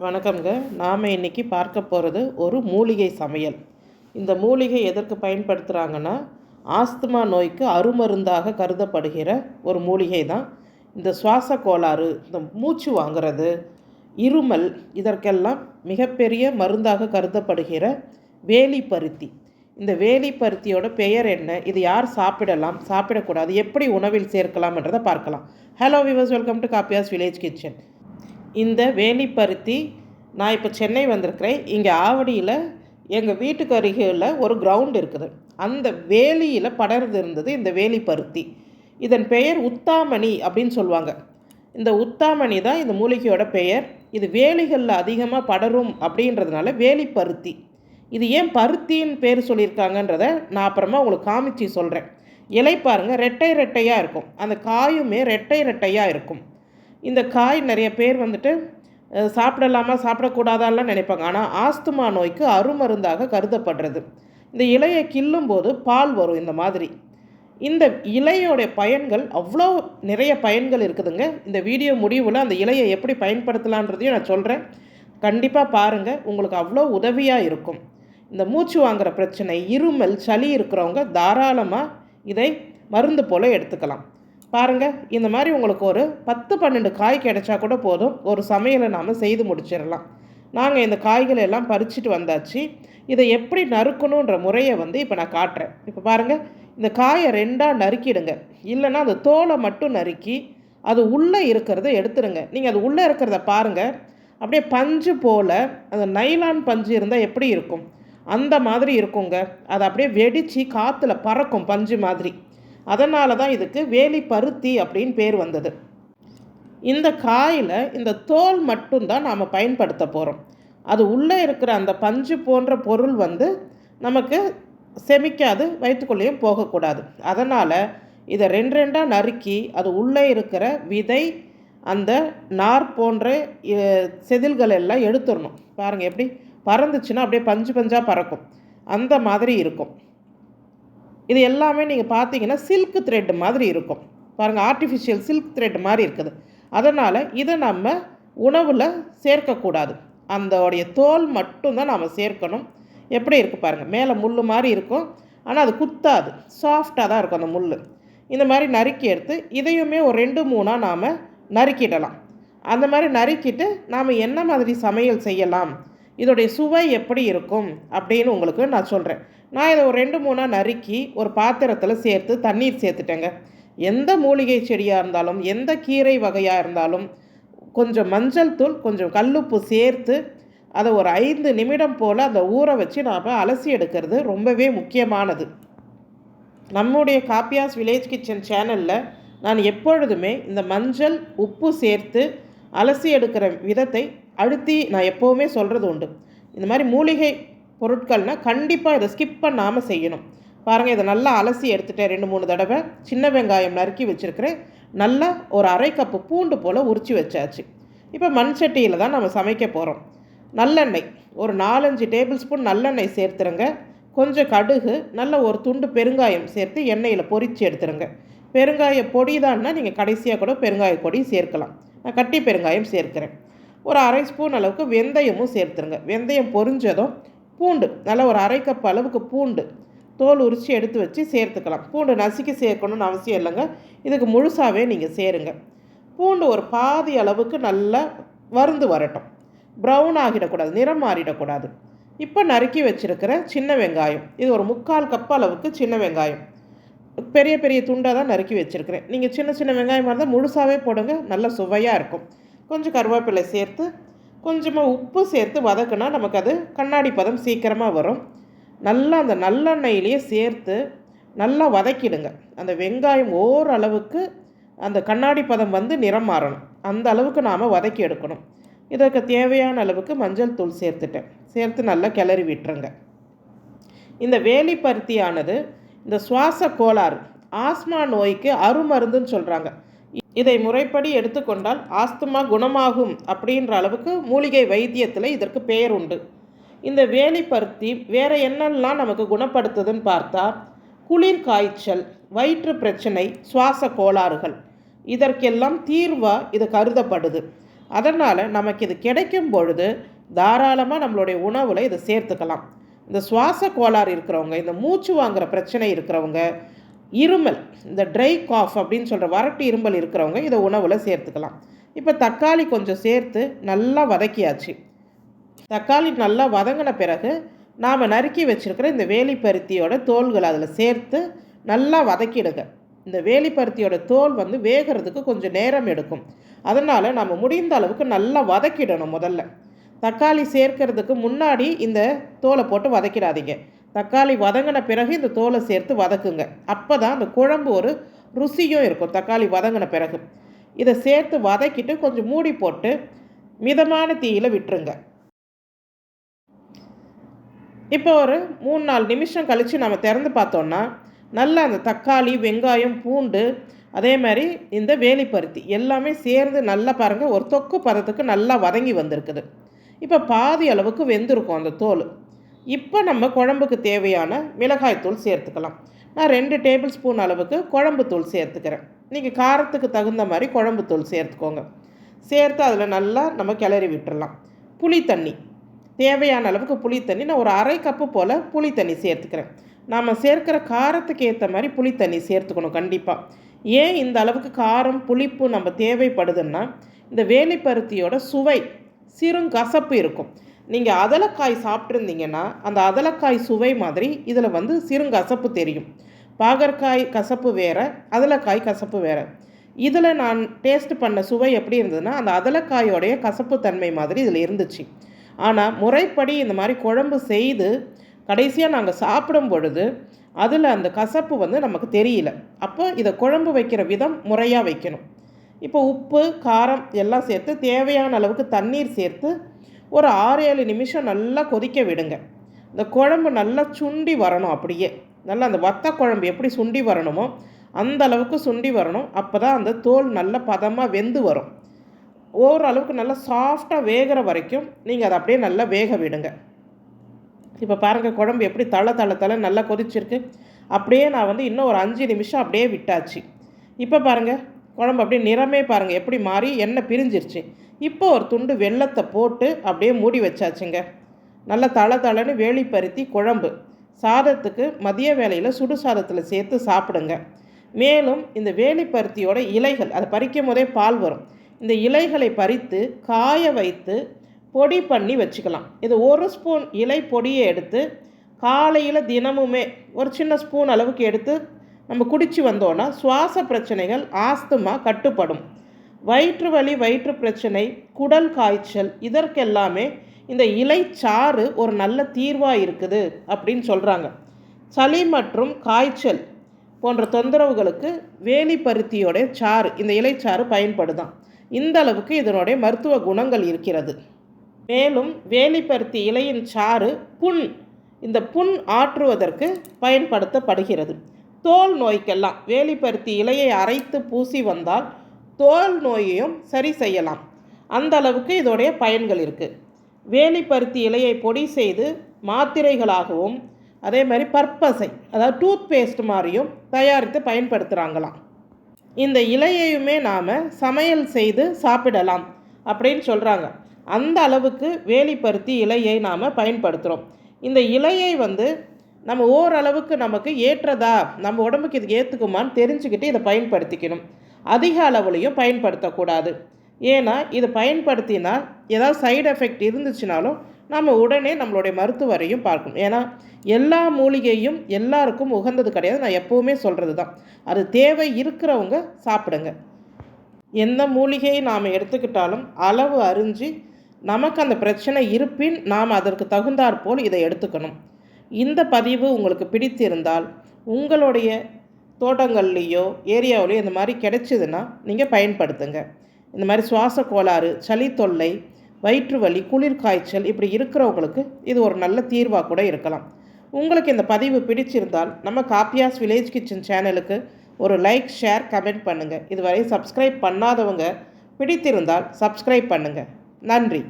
வணக்கம்ங்க. நாம் இன்னைக்கு பார்க்க போகிறது ஒரு மூலிகை சமையல். இந்த மூலிகை எதற்கு பயன்படுத்துகிறாங்கன்னா ஆஸ்துமா நோய்க்கு அருமருந்தாக கருதப்படுகிற ஒரு மூலிகை தான் இந்த சுவாச கோளாறு இந்த மூச்சு வாங்குறது இருமல் இதற்கெல்லாம் மிகப்பெரிய மருந்தாக கருதப்படுகிற வேலிப்பருத்தி. இந்த வேலிப்பருத்தியோட பெயர் என்ன? இது யார் சாப்பிடலாம்? சாப்பிடக்கூடாது. எப்படி உணவில் சேர்க்கலாம்ன்றதை பார்க்கலாம். Hello viewers welcome to Kappiyas village kitchen இந்த வேலிப்பருத்தி நான் இப்போ சென்னை வந்திருக்கிறேன். இங்கே ஆவடியில் எங்கள் வீட்டுக்கு அருகில் ஒரு கிரவுண்ட் இருக்குது. அந்த வேலியில் படர்ந்து இருந்தது இந்த வேலிப்பருத்தி. இதன் பெயர் உத்தாமணி அப்படின்னு சொல்லுவாங்க. இந்த உத்தாமணி தான் இந்த மூலிகையோட பெயர். இது வேலிகளில் அதிகமாக படரும் அப்படின்றதுனால வேலிப்பருத்தி. இது ஏன் பருத்தின்னு பேர் சொல்லியிருக்காங்கன்றத நான் அப்புறமா உங்களுக்கு காமிச்சு சொல்கிறேன் இலை பாருங்கள் ரெட்டை ரெட்டையாக இருக்கும். அந்த காயுமே ரெட்டை ரெட்டையாக இருக்கும். இந்த காய் நிறைய பேர் வந்துட்டு சாப்பிடலாமா சாப்பிடக்கூடாதான்லாம் நினைப்பாங்க. ஆனால் ஆஸ்துமா நோய்க்கு அருமருந்தாக கருதப்படுறது. இந்த இலையை கிள்ளும்போது பால் வரும் இந்த மாதிரி. இந்த இலையோடைய பயன்கள் அவ்வளோ நிறைய பயன்கள் இருக்குதுங்க. இந்த வீடியோ முடிவில் அந்த இலையை எப்படி பயன்படுத்தலான்றதையும் நான் சொல்கிறேன் கண்டிப்பாக பாருங்கள் உங்களுக்கு அவ்வளோ உதவியாக இருக்கும். இந்த மூச்சு வாங்குகிற பிரச்சனை இருமல் சளி இருக்கிறவங்க தாராளமாக இதை மருந்து போல் எடுத்துக்கலாம். பாருங்கள் இந்த மாதிரி உங்களுக்கு ஒரு பத்து பன்னெண்டு காய் கிடைச்சா கூட போதும். ஒரு சமையலை நாம் செய்து முடிச்சிடலாம். நாங்கள் இந்த காய்களை எல்லாம் பறிச்சுட்டு வந்தாச்சு. இதை எப்படி நறுக்கணுன்ற முறையை வந்து இப்போ நான் காட்டுறேன். இப்போ பாருங்கள் இந்த காயை ரெண்டாக நறுக்கிடுங்க. இல்லைன்னா அந்த தோலை மட்டும் நறுக்கி அது உள்ளே இருக்கிறத எடுத்துடுங்க. நீங்கள் அது உள்ளே இருக்கிறத பாருங்கள் அப்படியே பஞ்சு போல் அந்த நைலான் பஞ்சு இருந்தால் எப்படி இருக்கும்? அந்த மாதிரி இருக்குங்க. அது அப்படியே வெடித்து காற்றுல பறக்கும் பஞ்சு மாதிரி. அதனால தான் இதுக்கு வேலி பருத்தி அப்படின்னு பேர் வந்தது. இந்த காயில் இந்த தோல் மட்டும்தான் நாம் பயன்படுத்த போகிறோம் அது உள்ளே இருக்கிற அந்த பஞ்சு போன்ற பொருள் வந்து நமக்கு செமிக்காது வயிற்றுக்குள்ளேயும் போகக்கூடாது. அதனால் இதை ரெண்டு ரெண்டாக நறுக்கி அது உள்ளே இருக்கிற விதை அந்த நார் போன்ற செதில்கள் எல்லாம் எடுத்துடணும். பாருங்கள் எப்படி பறந்துச்சுன்னா அப்படியே பஞ்சு பஞ்சாக பறக்கும். அந்த மாதிரி இருக்கும். இது எல்லாமே நீங்கள் பார்த்தீங்கன்னா சில்க் த்ரெட் மாதிரி இருக்கும். பாருங்கள் ஆர்டிஃபிஷியல் சில்க் த்ரெட் மாதிரி இருக்குது. அதனால் இதை நம்ம உணவில் சேர்க்கக்கூடாது. அந்தோடைய தோல் மட்டும்தான் நாம் சேர்க்கணும். எப்படி இருக்குது பாருங்கள் மேலே முள் மாதிரி இருக்கும். ஆனால் அது குத்தாது. சாஃப்டாக தான் இருக்கும் அந்த முள் இந்த மாதிரி நறுக்கி எடுத்து இதையுமே ஒரு ரெண்டு மூணாக நாம் நறுக்கிடலாம். அந்த மாதிரி நறுக்கிட்டு நாம் என்ன மாதிரி சமையல் செய்யலாம்? இதோடைய சுவை எப்படி இருக்கும் அப்படின்னு உங்களுக்கு நான் சொல்கிறேன் நான் இதை ஒரு ரெண்டு மூணாக நறுக்கி ஒரு பாத்திரத்தில் சேர்த்து தண்ணீர் சேர்த்துட்டேங்க. எந்த மூலிகை செடியாக இருந்தாலும் எந்த கீரை வகையாக இருந்தாலும் கொஞ்சம் மஞ்சள் தூள் கொஞ்சம் கல்லுப்பு சேர்த்து அதை ஒரு ஐந்து நிமிடம் போல் அந்த ஊற வச்சு நாம் அலசி எடுக்கிறது ரொம்பவே முக்கியமானது. நம்முடைய காப்பியாஸ் வில்லேஜ் கிச்சன் சேனலில் நான் எப்பொழுதுமே இந்த மஞ்சள் உப்பு சேர்த்து அலசி எடுக்கிற விதத்தை அழுத்தி நான் எப்போவுமே சொல்கிறது உண்டு. இந்த மாதிரி மூலிகை பொருட்கள்னால் கண்டிப்பாக இதை ஸ்கிப் பண்ணாமல் செய்யணும். பாருங்கள் இதை நல்லா அலசி எடுத்துட்டேன் ரெண்டு மூணு தடவை. சின்ன வெங்காயம் நறுக்கி வச்சுருக்கிறேன். நல்லா ஒரு அரை கப்பு பூண்டு போல் உரித்து வச்சாச்சு. இப்போ மண் சட்டியில் தான் நம்ம சமைக்க போகிறோம் நல்லெண்ணெய் ஒரு நாலஞ்சு டேபிள் ஸ்பூன் நல்லெண்ணெய் சேர்த்துருங்க. கொஞ்சம் கடுகு நல்ல ஒரு துண்டு பெருங்காயம் சேர்த்து எண்ணெயில் பொரித்து எடுத்துருங்க. பெருங்காய பொடி தான்னா நீங்கள் கடைசியாக கூட பெருங்காய பொடி சேர்க்கலாம். நான் கட்டி பெருங்காயம் சேர்க்கிறேன். ஒரு அரை ஸ்பூன் அளவுக்கு வெந்தயமும் சேர்த்துருங்க. வெந்தயம் பொரிஞ்சதும் பூண்டு நல்லா ஒரு அரை கப் அளவுக்கு பூண்டு தோல் உரித்து எடுத்து வச்சு சேர்த்துக்கலாம். பூண்டு நசுக்கி சேர்க்கணும்னு அவசியம் இல்லைங்க. இதுக்கு முழுசாகவே நீங்கள் சேருங்க. பூண்டு ஒரு பாதி அளவுக்கு நல்லா வறுந்து வரட்டும். ப்ரௌன் ஆகிடக்கூடாது நிறம் மாறிடக்கூடாது. இப்போ நறுக்கி வச்சுருக்கிற சின்ன வெங்காயம் இது ஒரு முக்கால் கப் அளவுக்கு சின்ன வெங்காயம். பெரிய பெரிய துண்டாக தான் நறுக்கி வச்சுருக்கிறேன். நீங்கள் சின்ன சின்ன வெங்காயமாக இருந்தால் முழுசாகவே போடுங்க நல்ல சுவையாக இருக்கும். கொஞ்சம் கருவேப்பிலை சேர்த்து கொஞ்சமாக உப்பு சேர்த்து வதக்குனா நமக்கு அது கண்ணாடி பதம் சீக்கிரமாக வரும். நல்லா அந்த நல்லெண்ணெயிலேயே சேர்த்து நல்லா வதக்கிடுங்க. அந்த வெங்காயம் ஓரளவுக்கு அந்த கண்ணாடி பதம் வந்து நிறம் மாறணும். அந்த அளவுக்கு நாம் வதக்கி எடுக்கணும். இதற்கு தேவையான அளவுக்கு மஞ்சள் தூள் சேர்த்துட்டேன். சேர்த்து நல்லா கிளறி விட்டுருங்க. இந்த வேலிப்பருத்தியானது இந்த சுவாச கோளாறு ஆஸ்மா நோய்க்கு அருமருந்துன்னு சொல்கிறாங்க இதை முறைப்படி எடுத்துக்கொண்டால் ஆஸ்துமா குணமாகும் அப்படின்ற அளவுக்கு மூலிகை வைத்தியத்தில் இதற்கு பெயர் உண்டு. இந்த வேலிப்பருத்தி வேறு என்னெல்லாம் நமக்கு குணப்படுத்துதுன்னு பார்த்தா குளிர் காய்ச்சல் வயிற்று பிரச்சனை சுவாச கோளாறுகள். இதற்கெல்லாம் தீர்வாக இது கருதப்படுது. அதனால் நமக்கு இது கிடைக்கும் பொழுது தாராளமாக நம்மளுடைய உணவில் இதை சேர்த்துக்கலாம். இந்த சுவாச கோளாறு இருக்கிறவங்க இந்த மூச்சு வாங்குகிற பிரச்சனை இருக்கிறவங்க இருமல் இந்த ட்ரை காஃப் அப்படின்னு சொல்கிற வறட்டு இருமல் இருக்கிறவங்க இதை உணவில் சேர்த்துக்கலாம். இப்போ தக்காளி கொஞ்சம் சேர்த்து நல்லா வதக்கியாச்சு. தக்காளி நல்லா வதங்கின பிறகு நாம் நறுக்கி வச்சுருக்கிற இந்த வேலிப்பருத்தியோட தோல்களை அதில் சேர்த்து நல்லா வதக்கிடுங்க. இந்த வேலிப்பருத்தியோட தோல் வந்து வேகிறதுக்கு கொஞ்சம் நேரம் எடுக்கும். அதனால் நம்ம முடிந்த அளவுக்கு நல்லா வதக்கிடணும் முதல்ல. தக்காளி சேர்க்கறதுக்கு முன்னாடி இந்த தோலை போட்டு வதக்கிடாதீங்க. தக்காளி வதங்கின பிறகு இந்த தோலை சேர்த்து வதக்குங்க. அப்போ தான் அந்த குழம்பு ஒரு ருசியும் இருக்கும் தக்காளி வதங்கின பிறகு. இதை சேர்த்து வதக்கிட்டு கொஞ்சம் மூடி போட்டு மிதமான தீயில் விட்டுருங்க. இப்போ ஒரு மூணு நாலு நிமிஷம் கழித்து நம்ம திறந்து பார்த்தோன்னா நல்லா அந்த தக்காளி வெங்காயம் பூண்டு அதே மாதிரி இந்த வேலிப்பருத்தி எல்லாமே சேர்ந்து நல்லா பாருங்கள் ஒரு தொக்கு பதத்துக்கு நல்லா வதங்கி வந்திருக்குது. இப்போ பாதி அளவுக்கு வெந்திருக்கும் அந்த தோல். இப்போ நம்ம குழம்புக்கு தேவையான மிளகாய்த்தூள் சேர்த்துக்கலாம். நான் ரெண்டு டேபிள் ஸ்பூன் அளவுக்கு குழம்பு தூள் சேர்த்துக்கிறேன். நீங்கள் காரத்துக்கு தகுந்த மாதிரி குழம்பு தூள் சேர்த்துக்கோங்க. சேர்த்து அதில் நல்லா நம்ம கிளறி விட்டுடலாம் புளி தண்ணி. தேவையான அளவுக்கு புளி தண்ணி. நான் ஒரு அரை கப்பு போல் புளி தண்ணி சேர்த்துக்கிறேன். நாம் சேர்க்கிற காரத்துக்கு ஏற்ற மாதிரி புளி தண்ணி சேர்த்துக்கணும் கண்டிப்பாக ஏன் இந்த அளவுக்கு காரம் புளிப்பு நம்ம தேவைப்படுதுன்னா இந்த வேலிப்பருத்தியோட சுவை சிறுங்கசப்பு இருக்கும். நீங்கள் அதலக்காய் சாப்பிட்ருந்தீங்கன்னா அந்த அதலக்காய் சுவை மாதிரி இதில் வந்து சிறுங்கசப்பு தெரியும். பாகற்காய் கசப்பு வேறு அதலக்காய் கசப்பு வேறு. இதில் நான் டேஸ்ட் பண்ண சுவை எப்படி இருந்ததுன்னா அந்த அதலக்காயோடைய கசப்பு தன்மை மாதிரி இதில் இருந்துச்சு. ஆனால் முறைப்படி இந்த மாதிரி குழம்பு செய்து கடைசியாக நாங்கள் சாப்பிடும் பொழுது அதில் அந்த கசப்பு வந்து நமக்கு தெரியல. அப்போ இதை குழம்பு வைக்கிற விதம் முறையாக வைக்கணும். இப்போ உப்பு காரம் எல்லாம் சேர்த்து தேவையான அளவுக்கு தண்ணீர் சேர்த்து ஒரு ஆறு ஏழு நிமிஷம் நல்லா கொதிக்க விடுங்க. இந்த குழம்பு நல்லா சுண்டி வரணும் அப்படியே. நல்லா அந்த வத்த குழம்பு எப்படி சுண்டி வரணுமோ அந்த அளவுக்கு சுண்டி வரணும். அப்போ தான் அந்த தோல் நல்ல பதமாக வெந்து வரும். ஓரளவுக்கு நல்லா சாஃப்டாக வேகிற வரைக்கும் நீங்கள் அதை அப்படியே நல்லா வேக விடுங்க. இப்போ பாருங்கள் குழம்பு எப்படி தள தள தலை நல்லா கொதிச்சிருக்கு. அப்படியே நான் வந்து இன்னும் ஒரு அஞ்சு நிமிஷம் அப்படியே விட்டாச்சு. இப்போ பாருங்கள் குழம்பு அப்படியே நிறமே பாருங்கள் எப்படி மாறி எண்ணெய் பிரிஞ்சிருச்சு. இப்போ ஒரு துண்டு வெள்ளத்தை போட்டு அப்படியே மூடி வச்சாச்சுங்க. நல்லா தள தலைன்னு வேலி பருத்தி குழம்பு. சாதத்துக்கு மதிய வேலையில் சுடு சாதத்தில் சேர்த்து சாப்பிடுங்க. மேலும் இந்த வேலிப்பருத்தியோட இலைகள் அதை பறிக்கும் போதே பால் வரும். இந்த இலைகளை பறித்து காய வைத்து பொடி பண்ணி வச்சுக்கலாம். இது ஒரு ஸ்பூன் இலை பொடியை எடுத்து காலையில் தினமுமே ஒரு சின்ன ஸ்பூன் அளவுக்கு எடுத்து நம்ம குடித்து வந்தோன்னா சுவாச பிரச்சனைகள் ஆஸ்துமா கட்டுப்படும். வயிற்று வலி வயிற்று பிரச்சனை குடல் காய்ச்சல் இதற்கெல்லாமே இந்த இலைச்சாறு ஒரு நல்ல தீர்வாக இருக்குது அப்படின்னு சொல்கிறாங்க சளி மற்றும் காய்ச்சல் போன்ற தொந்தரவுகளுக்கு வேலிப்பருத்தியோடைய சாறு இந்த இலைச்சாறு பயன்படுதான். இந்த அளவுக்கு இதனுடைய மருத்துவ குணங்கள் இருக்கிறது. மேலும் வேலிப்பருத்தி இலையின் சாறு புண் இந்த புண் ஆற்றுவதற்கு பயன்படுத்தப்படுகிறது. தோல் நோய்க்கெல்லாம் வேலிப்பருத்தி இலையை அரைத்து பூசி வந்தால் தோல் நோயையும் சரி செய்யலாம். அந்த அளவுக்கு இதோடைய பயன்கள் இருக்குது வேலிப்பருத்தி இலையை பொடி செய்து மாத்திரைகளாகவும் அதே மாதிரி பற்பசை அதாவது டூத் பேஸ்ட் மாதிரியும் தயாரித்து பயன்படுத்துகிறாங்களாம் இந்த இலையையுமே நாம் சமையல் செய்து சாப்பிடலாம் அப்படின்னு சொல்கிறாங்க அந்த அளவுக்கு வேலிப்பருத்தி இலையை நாம் பயன்படுத்துகிறோம் இந்த இலையை வந்து நம்ம ஓரளவுக்கு நமக்கு ஏற்றதா நம்ம உடம்புக்கு இது ஏற்றுக்குமான்னு தெரிஞ்சுக்கிட்டு இதை பயன்படுத்திக்கணும். அதிக அளவுலையும் பயன்படுத்தக்கூடாது. ஏன்னா இதை பயன்படுத்தினால் ஏதாவது சைடு எஃபெக்ட் இருந்துச்சுனாலும் நம்ம உடனே நம்மளுடைய மருத்துவரையும் பார்க்கணும். ஏன்னா எல்லா மூலிகையும் எல்லாருக்கும் உகந்தது கிடையாது. நான் எப்போவுமே சொல்கிறது தான் அது தேவை இருக்கிறவங்க சாப்பிடுங்க. எந்த மூலிகையை நாம் எடுத்துக்கிட்டாலும் அளவு அறிஞ்சு நமக்கு அந்த பிரச்சனை இருப்பின் நாம் அதற்கு தகுந்தாற்போல் இதை எடுத்துக்கணும். இந்த பதிவு உங்களுக்கு பிடித்திருந்தால் உங்களுடைய தோட்டங்கள்லேயோ ஏரியாவிலையோ இந்த மாதிரி கிடைச்சிதுன்னா நீங்கள் பயன்படுத்துங்க. இந்த மாதிரி சுவாச கோளாறு சளி தொல்லை வயிற்று வலி குளிர் காய்ச்சல் இப்படி இருக்கிறவங்களுக்கு இது ஒரு நல்ல தீர்வாக கூட இருக்கலாம். உங்களுக்கு இந்த பதிவு பிடிச்சிருந்தால் நம்ம காப்பியாஸ் வில்லேஜ் கிச்சன் சேனலுக்கு ஒரு லைக் ஷேர் கமெண்ட் பண்ணுங்கள் இதுவரை சப்ஸ்கிரைப் பண்ணாதவங்க பிடித்திருந்தால் சப்ஸ்கிரைப் பண்ணுங்கள் நன்றி.